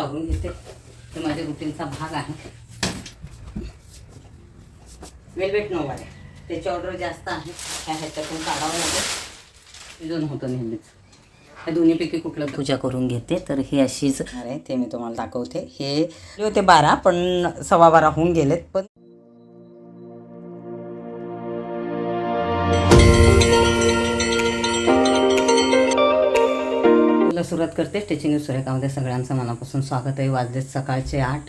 काढून घेते. ते माझ्या रुटीनचा भाग आहे. वेलवेट नऊ आहे. त्याची ऑर्डर जास्त आहे. ह्या ह्याच्यातून काढावं लागेल. दोन होतं नेहमीच. ह्या दोन्हीपैकी कुठलं पूजा करून घेते. तर ही अशीच आहे ते मी तुम्हाला दाखवते. हे होते बारा पण सव्वा बारा होऊन गेलेत पण तुला सुरुवात करते. स्टिचिंग सुरेखामध्ये सगळ्यांचं मनापासून स्वागत आहे. वाजलेत सकाळचे आठ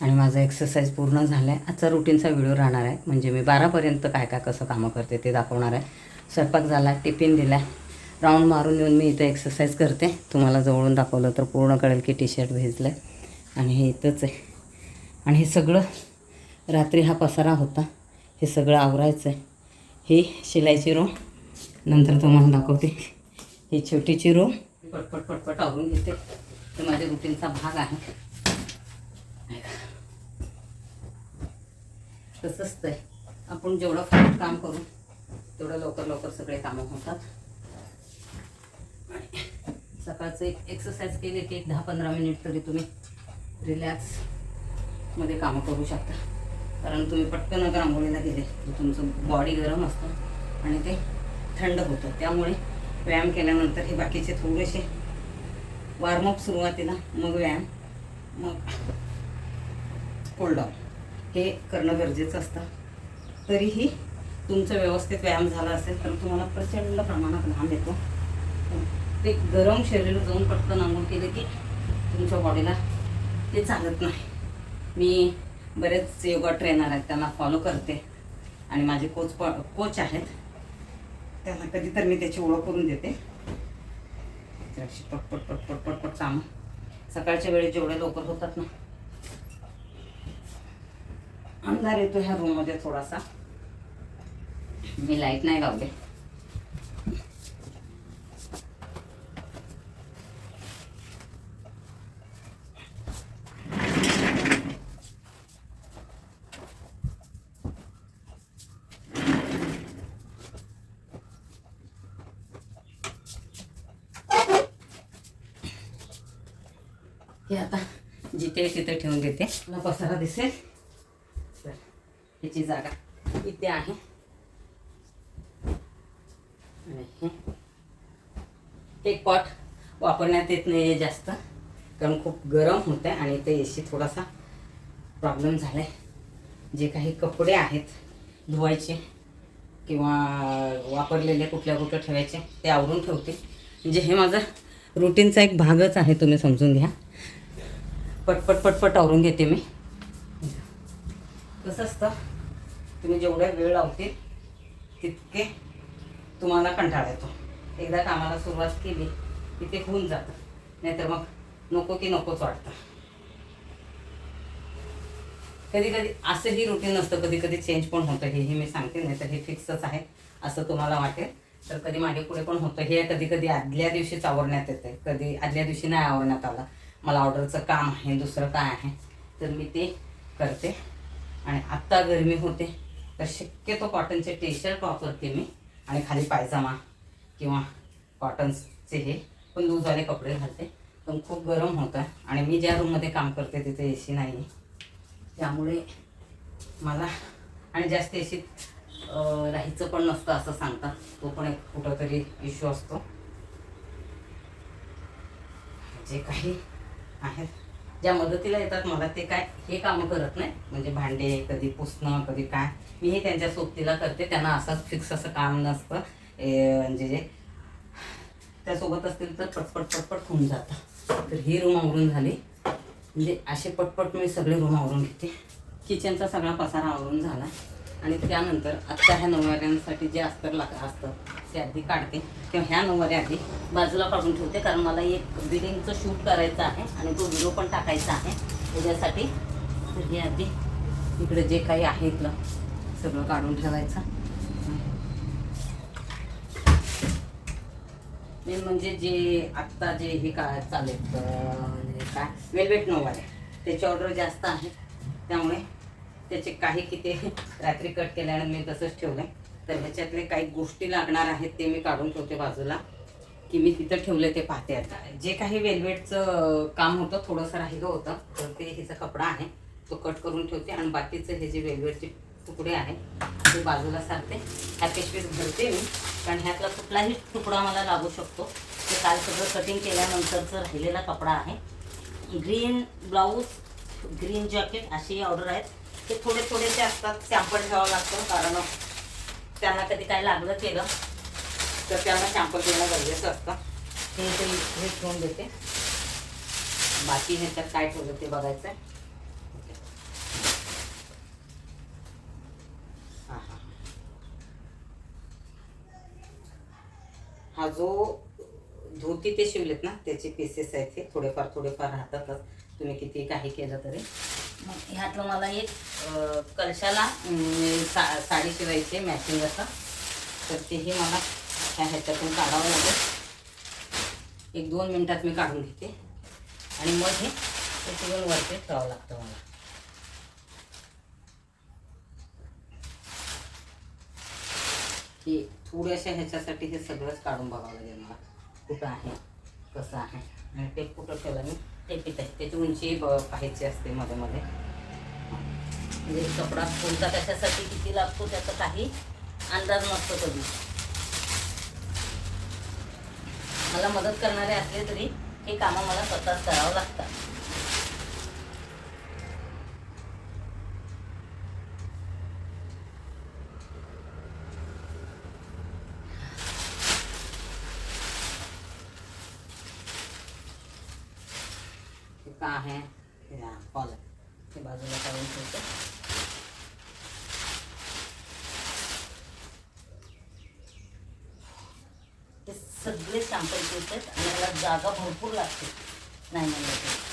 आणि माझं एक्सरसाइज पूर्ण झालं आहे आजचा रुटीनचा व्हिडिओ राहणार आहे. म्हणजे मी बारापर्यंत काय काय कसं कामं करते ते दाखवणार आहे. स्वयंपाक झाला टिफिन दिला राऊंड मारून येऊन मी इथं एक्सरसाइज करते. तुम्हाला जवळून दाखवलं तर पूर्ण कळेल की टी शर्ट भिजलं आहे आणि हे इथंच आहे. आणि हे सगळं रात्री हा पसारा होता. हे सगळं आवरायचं आहे. ही शिलाईची रूम नंतर तुम्हाला दाखवते. ही छोटीची रूम पटपट पटपट आवरून घेते. ते माझ्या रुटीनचा भाग आहे. तसंच ते. आपण जेवढं फास्ट काम करू तेवढं लवकर लवकर सगळे कामं होतात. आणि सकाळचं एक एक्सरसाइज केले की एक दहा पंधरा मिनिट तरी तुम्ही रिलॅक्समध्ये कामं करू शकता. कारण तुम्ही पटकन रांगोळीला गेले तर तुमचं बॉडी गरम असतं आणि ते थंड होतं. त्यामुळे व्यायाम केल्यानंतर हे बाकीचे थोडेसे वॉर्मअप सुरुवातीला मग व्यायाम मग कोल्डाऊन हे करणं गरजेचं असतं. तरीही तुमचं व्यवस्थित व्यायाम झाला असेल तर तुम्हाला प्रचंड प्रमाणात घाम येतो. ते गरम शरीर जाऊन पटकन आंघोळ केलं की तुमच्या बॉडीला ते चालत नाही. मी बरेच योगा ट्रेनर आहेत त्यांना फॉलो करते. आणि माझे कोच कोच आहेत. त्यांना कधी तर मी त्याची ओळख करून देते. अशी पटपट पटपट पटपट काम. सकाळच्या वेळेस जेवढे लवकर होतात ना. अंधार येतो ह्या रूममध्ये थोडासा. मी लाइट नाही लावले. हे आता जिथे तिथे ठेवून देते. मला पसारा दिसेल. तर ह्याची जागा इथे आहे. आणि हे. एक पॉट वापरण्यात येत नाही जास्त कारण खूप गरम होतं आहे आणि ते एसी थोडासा प्रॉब्लेम झाला आहे जे काही कपडे आहेत धुवायचे किंवा वापरलेले कुठल्या कुठं ठेवायचे ते आवरून ठेवते. म्हणजे हे माझं रुटीनचा एक भागच आहे तुम्ही समजून घ्या. पटपट पटपट आवरून घेते मी. कसं असतं? तुम्ही जेवढ्या वेळ लावतील तितके तुम्हाला कंटाळा येतो. एकदा कामाला सुरुवात केली की ते होऊन जातं. नाहीतर मग नको की नकोच वाटतं. कधी कधी असंही रुटीन नसतं. कधी कधी चेंज पण होतं. हे हे मी सांगते नाही तर हे फिक्सच आहे असं तुम्हाला वाटेल. तर कधी मागे पुढे पण होतं. हे कधी कधी आदल्या दिवशीच आवरण्यात येते कधी आदल्या दिवशी नाही आवरण्यात आलं. मला ऑर्डरचं काम आहे दुसरं काय आहे तर मी ते करते. आणि आत्ता गरमी होते तर शक्यतो कॉटनचे टी शर्ट वापरते मी. आणि खाली पायजामा किंवा कॉटन्सचे हे पण लूजवाले कपडे घालते. पण खूप गरम होतं आणि मी ज्या रूममध्ये काम करते तिथे ए सी नाही त्यामुळे मला आणि जास्त एसीत राहायचं पण नसतं असं सांगतात तो पण एक कुठंतरी इश्यू असतो. जे काही आहेत. ज्या मदतीला येतात मला ते काय हे कामं करत नाही. म्हणजे भांडे कधी पुसणं कधी काय. मी हे त्यांच्या सोबतीला करते. त्यांना असंच फिक्स असं काम नसतं. म्हणजे जे त्यासोबत असतील तर पटपट पटपट होऊन जातं. तर ही रूम आवरून झाली. म्हणजे असे पटपट मी सगळे रूम आवरून घेते. किचनचा सगळा पसारा आवरून झाला. आणि त्यानंतर आत्ता ह्या नऊवाऱ्यांसाठी जे अस्तर लाग असतं ते आधी काढते. किंवा ह्या नऊवाऱ्या आधी बाजूला काढून ठेवते कारण मला एक बिडिंगचं शूट करायचं आहे आणि तो व्हिडिओ पण टाकायचा आहे. त्याच्यासाठी तर हे आधी इकडे जे काही आहे इथलं सगळं काढून ठेवायचं. मेन म्हणजे जे आत्ता जे हे काय चालेल काय? वेलवेट नऊवाऱ्या. त्याची ऑर्डर जास्त आहे. त्यामुळे त्याचे काही किती रात्री कट केल्यानं मी तसंच ठेवलं तर ह्याच्यातले काही गोष्टी लागणार आहेत ते मी काढून ठेवते बाजूला की मी तिथं ठेवले ते पाहते आता. जे काही वेलवेटचं काम होतं थोडंसं राहिलं होतं तर ते हिचा कपडा आहे तो कट करून ठेवते. आणि बाकीचं हे जे वेलवेटचे तुकडे आहे ते बाजूला सारते. ह्या पिशवीत भरते मी कारण ह्यातला कुठलाही तुकडा मला लागू शकतो. ते काल सगळं कटिंग केल्यानंतरचं राहिलेला कपडा आहे. ग्रीन ब्लाऊज ग्रीन जॅकेट अशी ऑर्डर आहेत. ते थोडे थोडेसे असतात सॅम्पल ठेवावं लागतं कारण त्यांना कधी काय लागलं केलं तर त्यांना सॅम्पल देणं गरजेचं असतं. हे ते हे ठेवून देते. बाकी ह्याच्यात काय ठेवलं ते बघायचं आहे हा, हा. हा जो धोती ते शिवलेत ना त्याचे पीसेस आहेत हे थोडेफार थोडेफार राहतातच. तुम्ही किती काही केलं तरी. ह्यातलं मला एक कलशाला सा साडी शिवायची मॅचिंग असं. तर तेही मला ह्या ह्याच्यातून काढावं लागेल. एक दोन मिनटात मी काढून घेते. आणि मग हे त्याच्यावर वरती ठेवावं लागतं मला. की थोड्याशा ह्याच्यासाठी हे सगळंच काढून बघावं लागेल मला. कुठं आहे कसं आहे. आणि ते कुठं ठेवलं मी? हे पित आहे. त्याची उंची ब- पाहायची असते मध्ये मध्ये. म्हणजे कपडा कोणता कशासाठी किती लागतो त्याचा काही अंदाज नसतो कधी. मला मदत करणारे असले तरी हे कामं मला स्वतःच करावं लागतात. हे। कॉलर हे बाजूला काढून ठेवते जागा भरपूर लागते नाही म्हणलं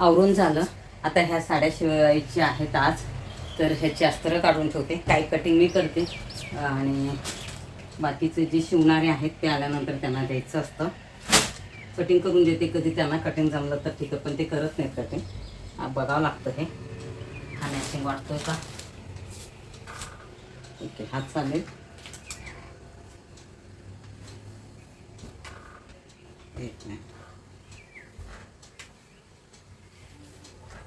आवरून झालं. आता ह्या साड्या शिवायच्या आहेत आज. तर ह्याची अस्तर काढून ठेवते. काही कटिंग मी करते. आणि बाकीचे जे शिवणारे आहेत ते आल्यानंतर त्यांना द्यायचं असतं. कटिंग करून देते. कधी त्यांना कटिंग जमलं तर ठीक आहे पण ते करत नाहीत कटिंग बघावं लागतं हे. हा मॅचिंग वाटतोय का? ओके हात चालेल. एक मिनिट.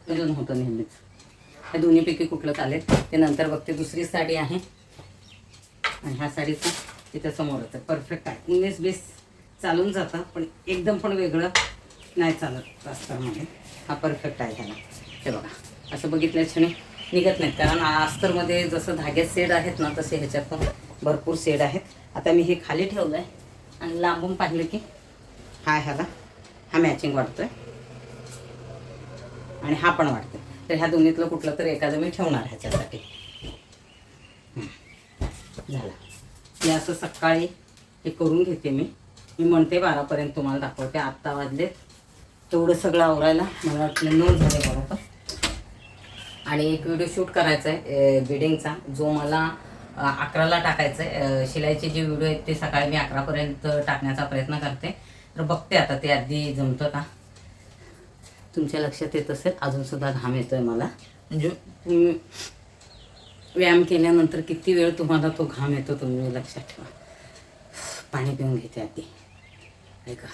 अजून होतं नेहमीच. ह्या दोन्हीपैकी कुठलं चालेल? ते नंतर बघते. दुसरी साडी आहे. आणि ह्या साडीचं तिथं समोरच आहे परफेक्ट आहे. उन्नीस बीस चालून जातं पण एकदम पण वेगळं नाही चालत अस्तरमध्ये हा परफेक्ट आहे ह्याला हे बघा. असं बघितल्या क्षणी निघत नाहीत. कारण अस्तरमध्ये जसं धाग्यात सेड आहेत ना तसे ह्याच्यात पण भरपूर सेड आहेत. आता मी हे खाली ठेवलं आहे आणि लांबून पाहिलं की हा ह्याला हा मॅचिंग वाटतो आहे आणि हा पण वाटतो तर ह्या दोन्हीतलं कुठलं तर एखादं मी ठेवणार ह्याच्यासाठी. झाला. झालं हे असं सकाळी हे करून घेते मी. मी म्हणते बारापर्यंत तुम्हाला दाखवते. आत्ता वाजलेत तेवढं सगळं आवरायला मला वाटलं नऊ झाले बरोबर आणि एक व्हिडिओ शूट करायचा आहे बिडिंगचा जो मला अकराला टाकायचा आहे शिलाईचे जे व्हिडिओ आहेत ते सकाळी मी अकरापर्यंत टाकण्याचा प्रयत्न करते. तर बघते आता ते आधी जमतं का? तुमच्या लक्षात येत असेल अजूनसुद्धा घाम येतो आहे मला. म्हणजे? तुम्ही व्यायाम केल्यानंतर किती वेळ तुम्हाला तो घाम येतो तुम्ही लक्षात ठेवा. पाणी पिऊन घेते आधी. ऐका.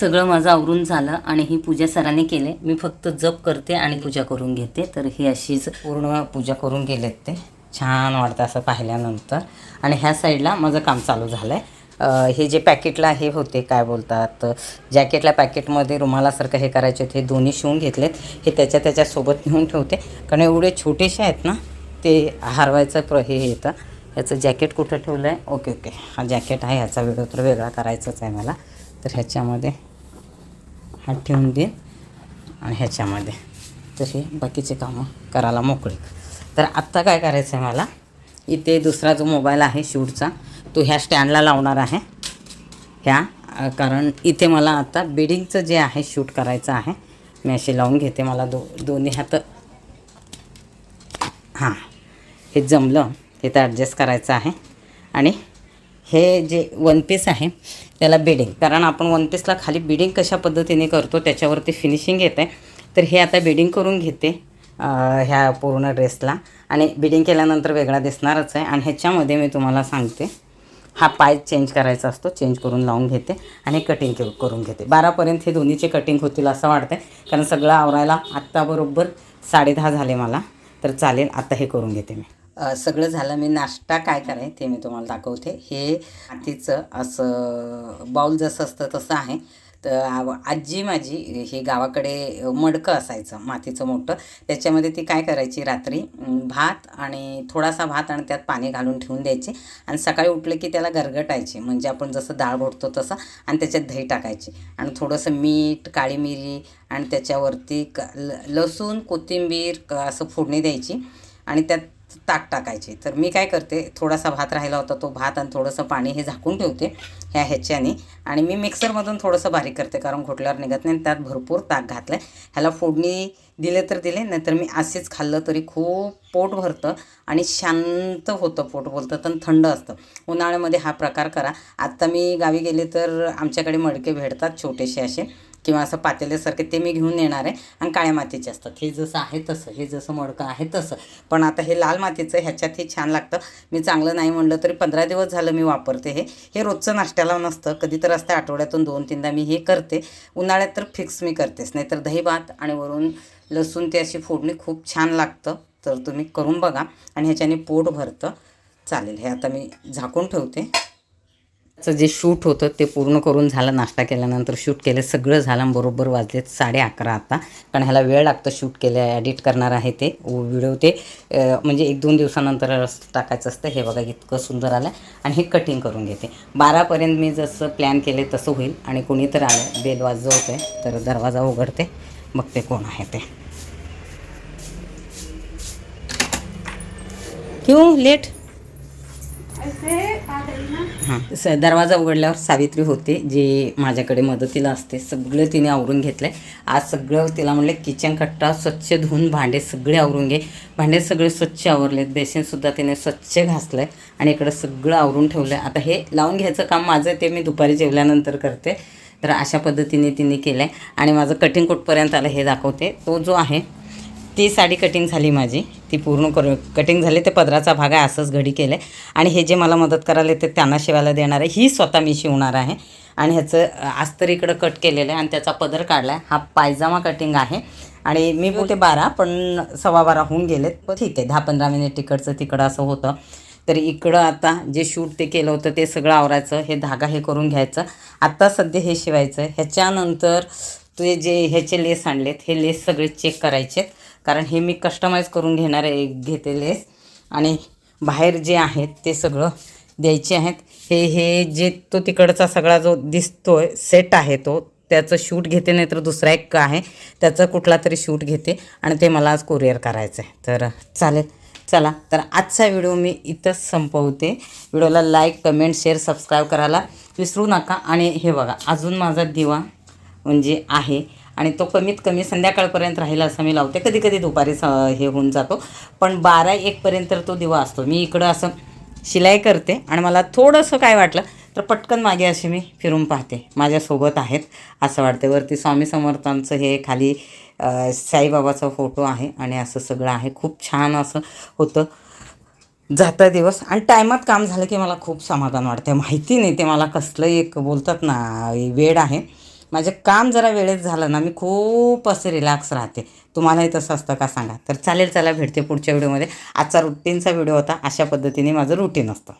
सगळं माझं आवरून झालं आणि ही पूजा सरांनी केले. मी फक्त जप करते आणि पूजा करून घेते. तर ही अशीच पूर्ण पूजा करून गेलेत ते. छान वाटतं असं पाहिल्यानंतर. आणि ह्या साईडला माझं काम चालू झालं आहे हे जे पॅकेटला हे होते काय बोलतात जॅकेटला पॅकेटमध्ये रुमालासारखं हे करायचे हे दोन्ही शिवून घेतलेत हे त्याच्या त्याच्यासोबत नेऊन ठेवते. कारण एवढे छोटेसे आहेत ना ते हरवायचं प्र हे येतं. ह्याचं जॅकेट कुठं ठेवलं आहे ओके ओके. हा जॅकेट आहे ह्याचा व्हिडिओ तर वेगळा करायचाच आहे मला. तर ह्याच्यामध्ये हा ठेवून देईन. आणि ह्याच्यामध्ये तर हे बाकीचे कामं करायला मोकळे. तर आत्ता काय करायचं आहे मला? इथे दुसरा जो मोबाईल आहे शूटचा तो ह्या स्टँडला लावणार आहे. ह्या कारण इथे मला आता बिडिंगचं जे आहे शूट करायचं आहे मी अशी लावून घेते मला दो दोन्ही हात. हां हे जमलं हे तर ॲडजस्ट करायचं आहे. आणि हे जे वन पीस आहे त्याला बिडिंग कारण आपण वन पीसला खाली बिडिंग कशा पद्धतीने करतो त्याच्यावरती फिनिशिंग येते. तर हे आता बिडिंग करून घेते ह्या पूर्ण ड्रेसला आणि बिडिंग केल्यानंतर वेगळा दिसणारच आहे. आणि ह्याच्यामध्ये मी तुम्हाला सांगते हा पाय चेंज करायचा असतो चेंज करून लावून घेते आणि कटिंग के करून घेते. बारापर्यंत हे दोन्हीचे कटिंग होतील असं वाटतं कारण सगळं आवरायला आत्ता बरोबर साडेदहा झाले मला तर चालेल आता हे करून घेते मी. सगळं झालं मी नाश्ता काय कराय ते मी तुम्हाला दाखवते. हे मातीचं असं बाऊल जसं असतं तसं आहे. तर आजी माझी हे गावाकडे मडकं असायचं मातीचं मोठं. त्याच्यामध्ये ती काय करायची रात्री? भात आणि थोडासा भात आणि त्यात पाणी घालून ठेवून द्यायची. आणि सकाळी उठलं की त्याला गरगटायचे. म्हणजे आपण जसं डाळ भरतो तसं आणि त्याच्यात दही टाकायची. आणि थोडंसं मीठ काळी मिरी आणि त्याच्यावरती क ल लसूण कोथिंबीर क- असं फोडणी द्यायची. आणि त्यात ताक टाकायचे. तर मी काय करते थोडासा भात राहिला होता तो भात आणि थोडंसं पाणी हे झाकून ठेवते ह्या ह्याच्याने. आणि मी मिक्सरमधून थोडंसं बारीक करते कारण घोटल्यावर निघत नाही आणि त्यात भरपूर ताक घातलं आहे ह्याला फोडणी दिले तर दिले नाहीतर मी असेच खाल्लं तरी खूप पोट भरतं आणि शांत होतं पोट बोलतं तर थंड असतं. उन्हाळ्यामध्ये हा प्रकार करा. आत्ता मी गावी गेले तर आमच्याकडे मडके भेटतात छोटेसे असे. किंवा असं पातेल्यासारखे ते मी घेऊन येणार आहे. आणि काळ्या मातीचे असतात. हे जसं आहे तसं हे जसं मडकं आहे तसं. पण आता हे लाल मातीचं ह्याच्यात हे छान लागतं. मी चांगलं नाही म्हणलं तरी पंधरा दिवस झालं मी वापरते हे. हे रोजचं नाश्त्याला नसतं. कधी तर असतं आठवड्यातून दोन तीनदा मी हे करते. उन्हाळ्यात तर फिक्स मी करतेच. नाहीतर दही भात आणि वरून लसूण ते अशी फोडणी खूप छान लागतं. तर तुम्ही करून बघा. आणि ह्याच्याने पोट भरतं. चालेल हे आता मी झाकून ठेवते. जे शूट होतं ते पूर्ण करून झालं नाश्ता केल्यानंतर शूट केलं सगळं झालं बरोबर वाजलेत साडे अकरा आता. कारण ह्याला वेळ लागतं शूट केलं एडिट करणार आहे ते व्हिडिओ ते म्हणजे एक दोन दिवसानंतर टाकायचं असतं हे बघा इतकं सुंदर आलं आणि हे कटिंग करून घेते. बारापर्यंत मी जसं प्लॅन केले तसं होईल आणि कोणी तर आलं बेल वाजवते तर दरवाजा उघडते बघते कोण आहे ते. क्यों लेट? हां. स दरवाजा उघडल्यावर सावित्री होते जी माझ्याकडे मदतीला असते. सगळं तिने आवरून घेतलं आहे आज सगळं तिला म्हणलं किचन कट्टा स्वच्छ धुवून भांडे सगळे आवरून घे. भांडे सगळे स्वच्छ आवरलेत. बेसिनसुद्धा तिने स्वच्छ घासलं आहे आणि इकडं सगळं आवरून ठेवलं आहे आता हे लावून घ्यायचं काम माझं ते मी दुपारी जेवल्यानंतर करते. तर अशा पद्धतीने तिने केलं आहे आणि माझं कटिंग कुठपर्यंत आलं हे दाखवते. तो जो आहे ती साडी कटिंग झाली माझी. ती पूर्ण कर कटिंग झाली. ते पदराचा भाग आहे असंच घडी केलं आहे आणि हे जे मला मदत करायला येते त्यांना शिवायला देणार आहे. ही स्वतः मी शिवणार आहे. आणि ह्याचं आज तर इकडं कट केलेलं आहे आणि त्याचा पदर काढला आहे हा पायजामा कटिंग आहे. आणि मी बोलते बारा पण सव्वा बारा होऊन गेलेत. पण ठीक आहे दहा पंधरा मिनिट तिकडचं तिकडं असं होतं. तर इकडं आता जे शूट ते केलं होतं ते सगळं आवरायचं हे धागा हे करून घ्यायचं. आत्ता सध्या हे शिवायचं ह्याच्यानंतर ते जे ह्याचे लेस आणलेत हे लेस सगळे चेक करायचे कारण हे मी कस्टमाइज करून घेणार आहे घेते आणि बाहेर जे आहेत ते सगळं द्यायचे आहेत. हे हे जे तो तिकडचा सगळा जो दिसतोय सेट आहे तो त्याचं शूट घेते नाही तर दुसरा एक आहे त्याचं कुठला तरी शूट घेते आणि ते मला आज कुरिअर करायचं आहे तर चालेल. चला तर आजचा व्हिडिओ मी इथंच संपवते. व्हिडिओला लाईक कमेंट शेअर सबस्क्राईब करायला विसरू नका. आणि हे बघा अजून माझा दिवा म्हणजे आहे. आणि तो कमीत कमी संध्याकाळपर्यंत राहील असं मी लावते. कधी कधी दुपारी स हे होऊन जातो. पण बारा एकपर्यंत तो दिवा असतो. मी इकडं असं शिलाई करते आणि मला थोडंसं काय वाटलं तर पटकन मागे अशी मी फिरून पाहते. माझ्यासोबत आहेत असं वाटते वरती स्वामी समर्थांचं हे खाली साईबाबाचा फोटो आहे आणि असं सगळं आहे. खूप छान असं होतं. जाता दिवस. आणि टायमात काम झालं की मला खूप समाधान वाटतं माहिती नाही ते मला कसलं एक बोलतात ना वेळ आहे. माझे काम जरा वेळेत झालं ना मी खूप असे रिलॅक्स राहते. तुम्हालाही तसं असतं का सांगा? तर चालेल चला भेटते पुढच्या व्हिडिओमध्ये. आजचा रुटीनचा व्हिडिओ होता अशा पद्धतीने माझं रुटीन असतं.